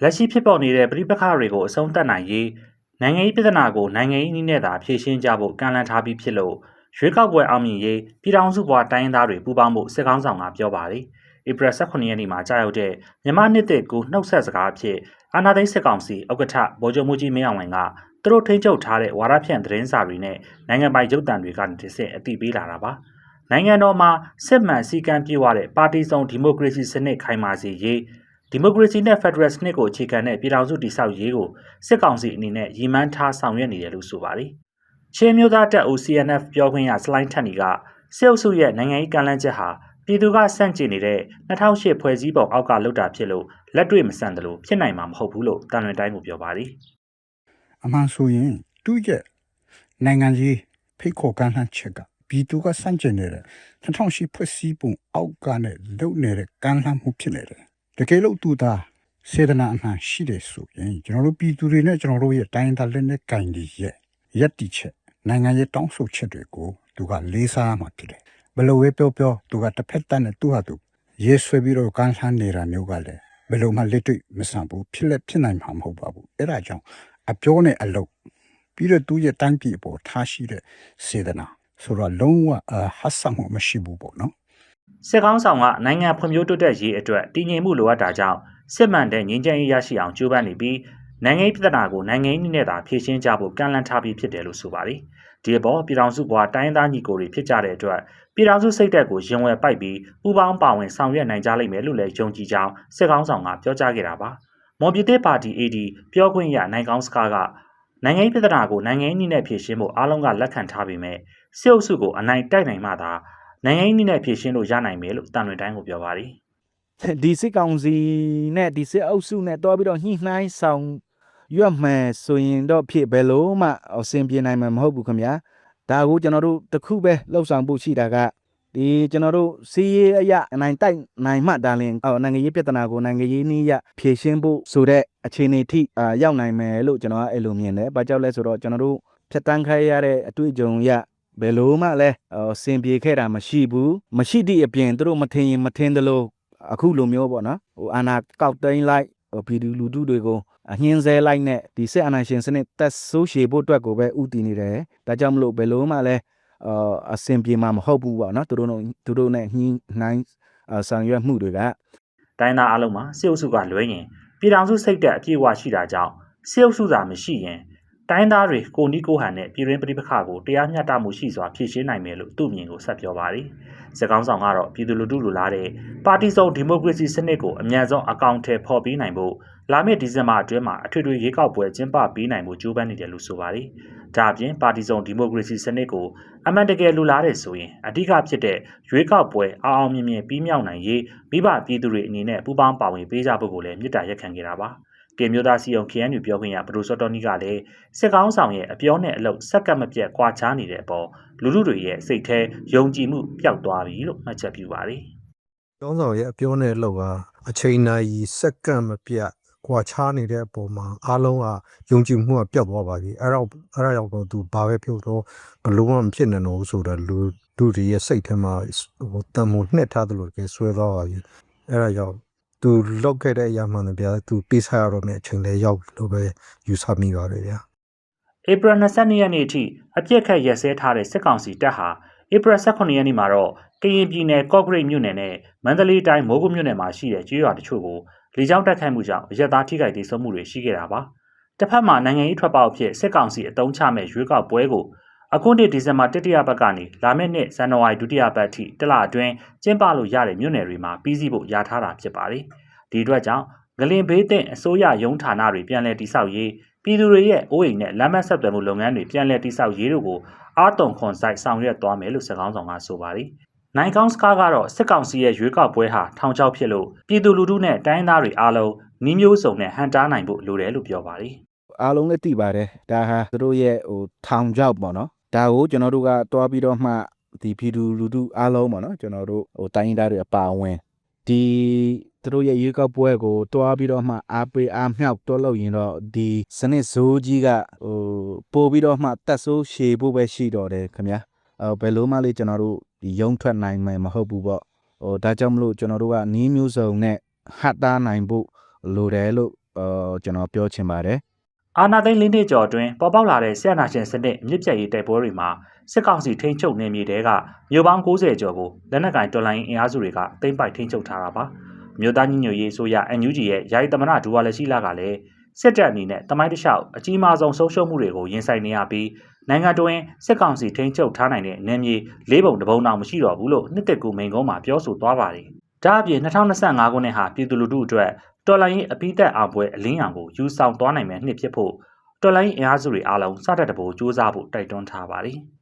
လက်ရှိဖြစ်ပေါ်နေတဲ့ပြည်ပခါတွေကိုအဆုံးသတ်နိုင်ရေးနိုင်ငံရေးပြည်ထနာကိုနိုင်ငံရေးနည်းနဲ့သာဖြေရှင်းကြဖို့ကန့်လန့်ထားပြီးဖြစ်လို့ရွေးကောက်ပွဲအောင်မြင်ရေးပြည်ထောင်စုဘွားတိုင်းရင်းသားတွေပူးပေါင်းဖို့စစ်ကောင်းဆောင်ကပြောပါတယ်။ဧပြီ18ရက်နေ့မှာကြာရောက်တဲ့မြန်မာနှစ်သက်ကူနှုတ်ဆက်စကားအဖြစ်အာနာသိန်းစစ်ကောင်စီဥက္ကဋ္ဌဗိုလ်ချုပ်မှုကြီးမင်းအောင်လှိုင်ကသူတို့ထိန်းချုပ်ထားတဲ့ဝါရဖြန့်သတင်းစာတွေနဲ့နိုင်ငံပိုင်ရုပ်သံတွေကနေတစ်ဆင့်အသိပေးလာတာပါ။နိုင်ငံတော်မှာစစ်မှန်စည်းကမ်းပြည့်ဝတဲ့ပါတီစုံဒီမိုကရေစီစနစ်ခိုင်မာစေရေး ဒီမိုကရေစီနဲ့ဖက်ဒရယ်စနစ်ကိုအခြေခံတဲ့ပြည်ထောင်စုတည်ဆောက်ရေးကိုစစ်ကောင်စီအနေနဲ့ရည်မှန်းထားဆောင်ရွက်နေတယ်လို့ဆိုပါတယ်။ချင်းမျိုးသားတပ်ဦး CNF ပြောခွင့်ရစလိုင်းထက်နီကစစ်အုပ်စုရဲ့နိုင်ငံရေးကန့်လန့်ချက်ဟာပြည်သူကစန့်ကျင်နေတဲ့2008ဖွဲ့စည်းပုံအောက်ကလွတ်တာဖြစ်လို့လက်တွေ့မဆန်တယ်လို့ဖြစ်နိုင်မှာမဟုတ်ဘူးလို့တန်လွင်တိုင်းကပြောပါတယ်အမှန်ဆိုရင်သူ့ရဲ့နိုင်ငံကြီးဖိတ်ခေါ်ကမ်းလှမ်းချက်ကပြည်သူကစန့်ကျင်နေတဲ့2008ဖွဲ့စည်းပုံအောက်ကနဲ့လုံနေတဲ့ကမ်းလှမ်းမှုဖြစ်နေတယ် တကယ်လို့သူသာစေတနာအမှန်ရှိတယ်ဆိုရင်ကျွန်တော်တို့ပြည်သူတွေနဲ့ကျွန်တော်တို့ရဲ့တိုင်းဒေသလက်နဲ့ကင်ကြီးရဲ့ရက်တီချက်နိုင်ငံရဲ့တောင်းဆိုချက်တွေကိုသူကလေးစားမှဖြစ်တယ်ဘယ်လိုပဲပြောပြောသူကတစ်ဖက်တန်းနဲ့သူ့ဟာသူရေးဆွဲပြီးတော့ကမ်းလှမ်းနေတာမျိုးကလည်းဘယ်လိုမှလက်တွေ့မဆန်ဘူးဖြစ်လက်ဖြစ်နိုင်မှာမဟုတ်ပါဘူးအဲ့ဒါကြောင့်အပြောနဲ့အလုပ်ပြီးတော့သူရဲ့တန်းပြည်ပေါ်ထားရှိတဲ့စေတနာဆိုတော့လုံးဝအဟတ်ဆတ်မှုမရှိဘူးပေါ့နော် စစ်ကောင်းဆောင်ကနိုင်ငံဖွံ့ဖြိုးတိုးတက်ရေးအတွက်တည်ငြိမ်မှုလိုအပ်တာကြောင့်စစ်မှန်တဲ့ငြိမ်းချမ်းရေးရရှိအောင်ကြိုးပမ်းနေပြီးနိုင်ငံရေးပြည်ထနာကိုနိုင်ငံရေးနည်းနဲ့သာဖြေရှင်းကြဖို့ကန့်လန့်ထားပြီးဖြစ်တယ်လို့ဆိုပါတယ်။ဒီအပေါ်ပြည်ထောင်စုဘွားတိုင်းရင်းသားညီကိုတွေဖြစ်ကြတဲ့အတွက်ပြည်ထောင်စုစိတ်သက်ကိုရင်ဝယ်ပိုက်ပြီးပူးပေါင်းပါဝင်ဆောင်ရွက်နိုင်ကြလိမ့်မယ်လို့လည်းယုံကြည်ကြောင်းစစ်ကောင်းဆောင်ကပြောကြားခဲ့တာပါ။မော်ပြည်သစ်ပါတီ AD ပြောခွင့်ရနိုင်ကောင်းစကားကနိုင်ငံရေးပြည်ထနာကိုနိုင်ငံရေးနည်းနဲ့ဖြေရှင်းဖို့အားလုံးကလက်ခံထားပေမဲ့စစ်အုပ်စုကိုအနိုင်တိုက်နိုင်မှသာ နိုင်ငံရေးနည်းနဲ့ဖြေရှင်းလို့ရနိုင်မယ်လို့တန်လွင်တိုင်းကိုပြောပါတယ်ဒီစစ်ကောင်စီနဲ့ဒီစစ်အုပ်စုနဲ့တွားပြီးတော့ညှိနှိုင်းဆောင်ရွက်မယ်ဆိုရင်တော့ဖြစ်ဘယ်လို့မှအဆင်ပြေနိုင်မှာမဟုတ်ဘူးခင်ဗျာဒါကိုကျွန်တော်တို့တခုပဲလှုပ်ဆောင်ဖို့ရှိတာကဒီကျွန်တော်တို့စီးရေးအရအနိုင်တိုက်နိုင်မှဒါလင်အော်နိုင်ငံရေးပြဿနာကိုနိုင်ငံရေးနည်းရဖြေရှင်းဖို့ဆိုတဲ့အခြေအနေထိအာရောက်နိုင်မယ်လို့ကျွန်တော်ကအဲ့လိုမြင်တယ်။ဘာကြောင့်လဲဆိုတော့ကျွန်တော်တို့ဖြတ်တန်းခိုင်းရတဲ့အတွေ့အကြုံရ ဘယ်လို့မှလည်းအဆင်ပြေခဲ့တာမရှိဘူး။မရှိသည့်အပြင်သူတို့မထင်ရင်မထင်သလိုအခုလိုမျိုးပေါ့နော်ဟိုအာနာကောက်တိန်လိုက်ဟိုဗီဒီလူထုတွေကိုအညှင်းဆဲလိုက်နဲ့ဒီစစ်အာဏာရှင်စနစ်တက်ဆိုးရှည်ဖို့အတွက်ကိုပဲဥတည်နေတယ်ဒါကြောင့်မလို့ဘယ်လို့မှလည်းအာအဆင်ပြေမှာမဟုတ်ဘူးပေါ့နော်သူတို့တို့သူတို့နဲ့ညှိနှိုင်းအာဆောင်ရွက်မှုတွေကတိုင်းသားအလုံးမှာစစ်အုပ်စုကလွဲရင်ပြည်ထောင်စုစိတ်သက်အပြည့်အဝရှိတာကြောင့်စစ်အုပ်စုသာမရှိရင် တိုင်းသားတွေကိုနီးကိုဟန်နဲ့ပြည်ရင်းပြည်ပခါကိုတရားမျှတမှုရှိစွာဖြည့်ရှင်းနိုင်မယ်လို့သူ့မြင်ကိုဆက်ပြောပါတယ်။စစ်ကောင်းဆောင်ကတော့ပြည်သူလူထုလူလားတဲ့ပါတီစုံဒီမိုကရေစီစနစ်ကိုအမြန်ဆုံးအကောင့်ထဲပေါ်ပြီးနိုင်ဖို့လာမယ့်ဒီဇင်ဘာအတွင်းမှာအထွေထွေရွေးကောက်ပွဲကျင်းပပြီးနိုင်ဖို့ကြိုးပမ်းနေတယ်လို့ဆိုပါတယ်။ဒါအပြင်ပါတီစုံဒီမိုကရေစီစနစ်ကိုအမှန်တကယ်လူလားတဲ့ဆိုရင်အဓိကဖြစ်တဲ့ရွေးကောက်ပွဲအောင်အောင်မြင်မြင်ပြီးမြောက်နိုင်ရေးမိဘပြည်သူတွေအနေနဲ့ပူးပေါင်းပါဝင်ပေးကြဖို့ကိုလည်းမြစ်တာရက်ခံခဲ့တာပါ။ ကေမျိုးသားစီယုံ KNU ပြောခွင့်ရဘဒိုစောတော်နီကလည်းစစ်ကောင်းဆောင်ရဲ့အပြောနဲ့အလုပ်စက်ကပ်မပြတ်ကွာခြားနေတဲ့အပေါ်လူလူတွေရဲ့စိတ်แท้ယုံကြည်မှုပျောက်သွားပြီလို့မှတ်ချက်ပြုပါတယ်ကျောင်းဆောင်ရဲ့အပြောနဲ့အလုပ်ကအချိန်နိုင်စက္ကန့်မပြတ်ကွာခြားနေတဲ့အပေါ်မှာအားလုံးကယုံကြည်မှုကပျောက်သွားပါပြီအဲ့တော့အဲ့ဒါကြောင့်တော့သူဘာပဲပြောတော့ဘလို့မှမဖြစ်နိုင်တော့ဘူးဆိုတော့လူလူတွေရဲ့စိတ်ထဲမှာဟိုတန်မိုးနှစ်ထားတယ်လို့ကဲဆွဲသွားပါပြီအဲ့ဒါကြောင့် သူလောက်ခဲ့တဲ့အရာမှန်တယ်ဗျာသူပေးစားရတော့မယ့်အချိန်လေးရောက်ပြီလို့ပဲယူဆမိပါတယ်ဗျာ။ဧပြီ22ရက်နေ့အထိအပြစ်ခတ်ရက်စဲထားတဲ့စစ်ကောင်စီတပ်ဟာဧပြီ18ရက်နေ့မှာတော့ကရင်ပြည်နယ်ကော့ဂရိတ်မြို့နယ်နဲ့မန္တလေးတိုင်းမိုးကုတ်မြို့နယ်မှာရှိတဲ့ကျွေးရွာတချို့ကိုလေကြောင်းတိုက်ခိုက်မှုကြောင့်အရက်သားထိခိုက်ဒေဆုံးမှုတွေရှိခဲ့တာပါ။တစ်ဖက်မှာနိုင်ငံရေးထွက်ပေါက်အဖြစ်စစ်ကောင်စီအတုံးချမဲ့ရွေးကောက်ပွဲကို အခုနှစ်ဒီဇင်ဘာတတိယပတ်ကနေလာမယ့်နှစ်ဇန်နဝါရီဒုတိယပတ်အထိတစ်လအတွင်းကျင်းပလို့ရတဲ့မြို့နယ်တွေမှာပြီးစီးဖို့ရထားတာဖြစ်ပါတယ်။ဒီအတွက်ကြောင့်ဂလင်ဘေးတဲ့အစိုးရရုံးဌာနတွေပြန်လည်တိစောက်ရေးပြည်သူတွေရဲ့အိုးအိမ်နဲ့လမ်းမဆက်သွယ်မှုလုပ်ငန်းတွေပြန်လည်တိစောက်ရေးတို့ကိုအာတုံခွန်ဆိုင်ဆောင်ရွက်သွားမယ်လို့စကောင်းဆောင်ကဆိုပါတယ်။နိုင်ကောင်းစကားကတော့စစ်ကောင်စီရဲ့ရွေးကောက်ပွဲဟာထောင်ချောက်ဖြစ်လို့ပြည်သူလူထုနဲ့တိုင်းသားတွေအားလုံးနှီးမျိုးစုံနဲ့ဟန်တားနိုင်ဖို့လိုတယ်လို့ပြောပါတယ်အားလုံးလည်းသိပါတယ်ဒါဟာသူတို့ရဲ့ဟိုထောင်ချောက်ပေါ့နော် ဒါကိုကျွန်တော်တို့ကတွားပြီးတော့မှဒီဖီဒူလူထုအားလုံးပေါ့နော်ကျွန်တော်တို့ဟိုတိုင်းရင်းသားတွေအပါအဝင်ဒီသူတို့ရဲ့ရွေးကောက်ပွဲကိုတွားပြီးတော့မှအားပေးအားမြောက်တွားလို့ရင်တော့ဒီစနစ်ဇိုးကြီးကဟိုပို့ပြီးတော့မှတက်ဆိုးရှည်ဖို့ပဲရှိတော့တယ်ခင်ဗျာအဲဘယ်လိုမှလေကျွန်တော်တို့ဒီရုံထွက်နိုင်မယ်မဟုတ်ဘူးပေါ့ဟိုဒါကြောင့်မလို့ကျွန်တော်တို့ကနီးမျိုးစုံနဲ့ဟတ်တားနိုင်ဖို့လိုတယ်လို့အော်ကျွန်တော်ပြောချင်ပါတယ် အာနာသိန်းလေးနှစ်ကျော်အတွင်းပေါ်ပေါက်လာတဲ့ဆရာနာရှင်စနစ်မြစ်ပြတ်ရေးတိုက်ပွဲတွေမှာစစ်ကောင်စီထိန်းချုပ်နေမြေတဲကမြို့ပေါင်း90ကျော်ကိုလက်နက်ကင်တော်လိုင်းအင်အားစုတွေကသိမ်းပိုက်ထိန်းချုပ်ထားတာပါမြို့သားညီညွတ်ရေးဆိုရ NUG ရဲ့ယာယီသမရဒူဝါလက်ရှိလာကလည်းစစ်တပ်အနေနဲ့တမိုင်းတစ်လျှောက်အကြီးမားဆုံးဆုံးရှုံးမှုတွေကိုရင်ဆိုင်နေရပြီးနိုင်ငံတွင်းစစ်ကောင်စီထိန်းချုပ်ထားနိုင်တဲ့နယ်မြေလေးပုံတစ်ပုံတောင်မရှိတော့ဘူးလို့နှစ်သက်ကူမိန်ကုန်းမှာပြောဆိုသွားပါတယ်ဒါအပြင်2025ခုနှစ်ဟာပြည်သူလူထုအတွက် တော်လိုင်းရေးအပိသက်အောင်ပွဲအလင်းရောင်ကိုယူဆောင်သွားနိုင်မယ့်နှစ်ဖြစ်ဖို့တော်လိုင်းအင်အားစုတွေအားလုံးစတဲ့တဘိုးစူးစမ်းဖို့တိုက်တွန်းထားပါတယ်။